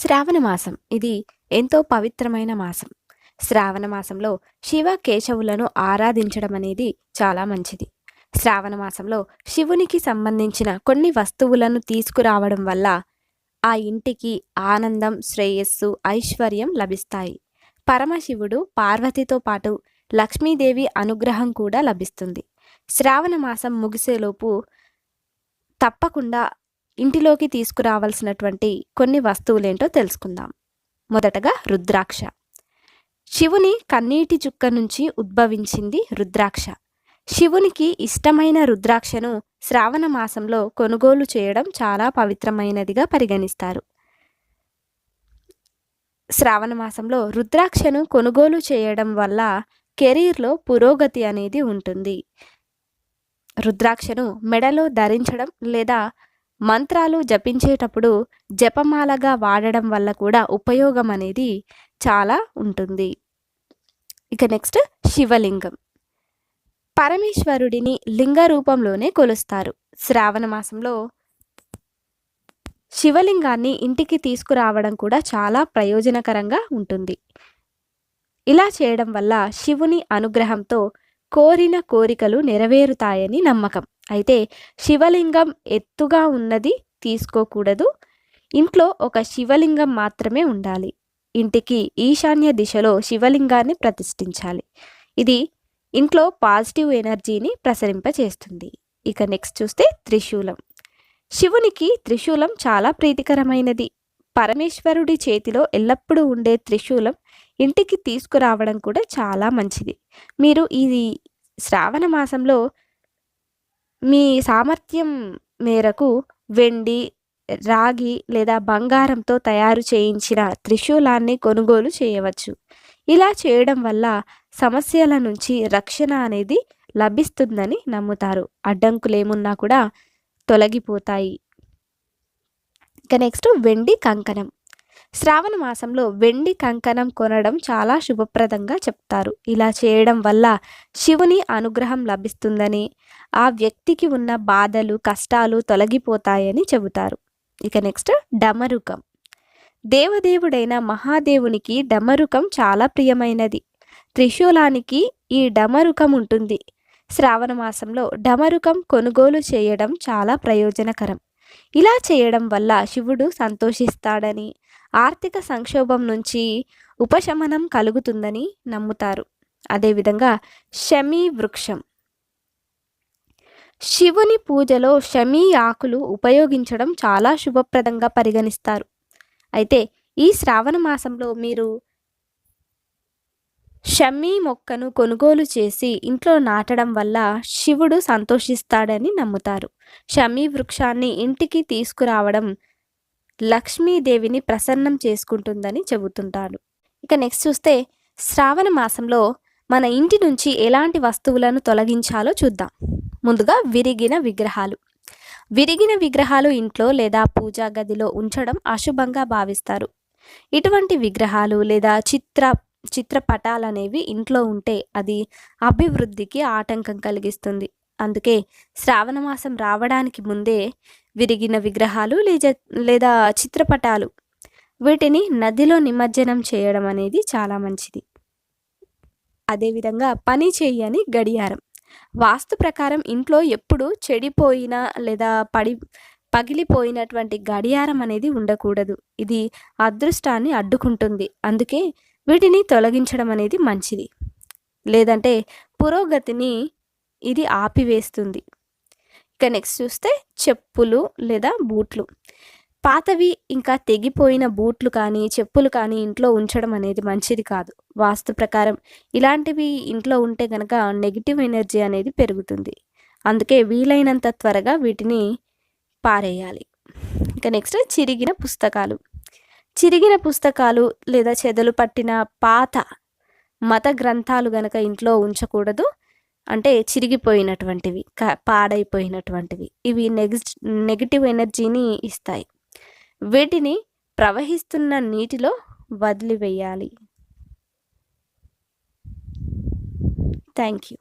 శ్రావణ మాసం ఇది ఎంతో పవిత్రమైన మాసం. శ్రావణ మాసంలో శివ కేశవులను ఆరాధించడం అనేది చాలా మంచిది. శ్రావణ మాసంలో శివునికి సంబంధించిన కొన్ని వస్తువులను తీసుకురావడం వల్ల ఆ ఇంటికి ఆనందం శ్రేయస్సు ఐశ్వర్యం లభిస్తాయి. పరమశివుడు పార్వతితో పాటు లక్ష్మీదేవి అనుగ్రహం కూడా లభిస్తుంది. శ్రావణ మాసం ముగిసేలోపు తప్పకుండా ఇంటిలోకి తీసుకురావాల్సినటువంటి కొన్ని వస్తువులేంటో తెలుసుకుందాం. మొదటగా రుద్రాక్ష. శివుని కన్నీటి చుక్క నుంచి ఉద్భవించింది రుద్రాక్ష. శివునికి ఇష్టమైన రుద్రాక్షను శ్రావణ మాసంలో కొనుగోలు చేయడం చాలా పవిత్రమైనదిగా పరిగణిస్తారు. శ్రావణ మాసంలో రుద్రాక్షను కొనుగోలు చేయడం వల్ల కెరీర్లో పురోగతి అనేది ఉంటుంది. రుద్రాక్షను మెడలో ధరించడం లేదా మంత్రాలు జపించేటప్పుడు జపమాలగా వాడడం వల్ల కూడా ఉపయోగం అనేది చాలా ఉంటుంది. ఇక నెక్స్ట్ శివలింగం. పరమేశ్వరుడిని లింగ రూపంలోనే కొలుస్తారు. శ్రావణ మాసంలో శివలింగాన్ని ఇంటికి తీసుకురావడం కూడా చాలా ప్రయోజనకరంగా ఉంటుంది. ఇలా చేయడం వల్ల శివుని అనుగ్రహంతో కోరిన కోరికలు నెరవేరుతాయని నమ్మకం. అయితే శివలింగం ఎత్తుగా ఉన్నది తీసుకోకూడదు. ఇంట్లో ఒక శివలింగం మాత్రమే ఉండాలి. ఇంటికి ఈశాన్య దిశలో శివలింగాన్ని ప్రతిష్ఠించాలి. ఇది ఇంట్లో పాజిటివ్ ఎనర్జీని ప్రసరింపచేస్తుంది. ఇక నెక్స్ట్ చూస్తే త్రిశూలం. శివునికి త్రిశూలం చాలా ప్రీతికరమైనది. పరమేశ్వరుడి చేతిలో ఎల్లప్పుడూ ఉండే త్రిశూలం ఇంటికి తీసుకురావడం కూడా చాలా మంచిది. మీరు ఇది శ్రావణ మాసంలో మీ సామర్థ్యం మేరకు వెండి రాగి లేదా బంగారంతో తయారు చేయించిన త్రిశూలాన్ని కొనుగోలు చేయవచ్చు. ఇలా చేయడం వల్ల సమస్యల నుంచి రక్షణ అనేది లభిస్తుందని నమ్ముతారు. అడ్డంకులేమున్నా కూడా తొలగిపోతాయి. ఇక నెక్స్ట్ వెండి కంకణం. శ్రావణ మాసంలో వెండి కంకణం కొనడం చాలా శుభప్రదంగా చెప్తారు. ఇలా చేయడం వల్ల శివుని అనుగ్రహం లభిస్తుందని ఆ వ్యక్తికి ఉన్న బాధలు కష్టాలు తొలగిపోతాయని చెబుతారు. ఇక నెక్స్ట్ డమరుకం. దేవదేవుడైన మహాదేవునికి డమరుకం చాలా ప్రియమైనది. త్రిశూలానికి ఈ డమరుకం ఉంటుంది. శ్రావణ మాసంలో డమరుకం కొనుగోలు చేయడం చాలా ప్రయోజనకరం. ఇలా చేయడం వల్ల శివుడు సంతోషిస్తాడని ఆర్థిక సంక్షోభం నుంచి ఉపశమనం కలుగుతుందని నమ్ముతారు. అదేవిధంగా శమీ వృక్షం. శివుని పూజలో షమీ ఆకులు ఉపయోగించడం చాలా శుభప్రదంగా పరిగణిస్తారు. అయితే ఈ శ్రావణ మాసంలో మీరు షమ్మీ మొక్కను కొనుగోలు చేసి ఇంట్లో నాటడం వల్ల శివుడు సంతోషిస్తాడని నమ్ముతారు. షమీ వృక్షాన్ని ఇంటికి తీసుకురావడం లక్ష్మీదేవిని ప్రసన్నం చేసుకుంటుందని చెబుతుంటారు ఇక నెక్స్ట్ చూస్తే శ్రావణ మాసంలో మన ఇంటి నుంచి ఎలాంటి వస్తువులను తొలగించాలో చూద్దాం. ముందుగా విరిగిన విగ్రహాలు. విరిగిన విగ్రహాలు ఇంట్లో లేదా పూజా గదిలో ఉంచడం అశుభంగా భావిస్తారు. ఇటువంటి విగ్రహాలు లేదా చిత్ర చిత్రపటాలు అనేవి ఇంట్లో ఉంటే అది అభివృద్ధికి ఆటంకం కలిగిస్తుంది. అందుకే శ్రావణమాసం రావడానికి ముందే విరిగిన విగ్రహాలు లేదా లేదా చిత్రపటాలు వీటిని నదిలో నిమజ్జనం చేయడం అనేది చాలా మంచిది. అదేవిధంగా పని చేయని గడియారం. వాస్తు ప్రకారం ఇంట్లో ఎప్పుడు చెడిపోయిన లేదా పడి పగిలిపోయినటువంటి గడియారం అనేది ఉండకూడదు. ఇది అదృష్టాన్ని అడ్డుకుంటుంది. అందుకే వీటిని తొలగించడం అనేది మంచిది. లేదంటే పురోగతిని ఇది ఆపివేస్తుంది. ఇక నెక్స్ట్ చూస్తే చెప్పులు లేదా బూట్లు. పాతవి ఇంకా తెగిపోయిన బూట్లు కానీ చెప్పులు కానీ ఇంట్లో ఉంచడం అనేది మంచిది కాదు. వాస్తు ప్రకారం ఇలాంటివి ఇంట్లో ఉంటే కనుక నెగిటివ్ ఎనర్జీ అనేది పెరుగుతుంది. అందుకే వీలైనంత త్వరగా వీటిని పారేయాలి. ఇక నెక్స్ట్ చిరిగిన పుస్తకాలు. చిరిగిన పుస్తకాలు లేదా చెదలు పట్టిన పాత మత గ్రంథాలు గనక ఇంట్లో ఉంచకూడదు. అంటే చిరిగిపోయినటువంటివి పాడైపోయినటువంటివి. ఇవి నెగిట్ నెగిటివ్ ఎనర్జీని ఇస్తాయి. వీటిని ప్రవహిస్తున్న నీటిలో వదిలివేయాలి. Thank you.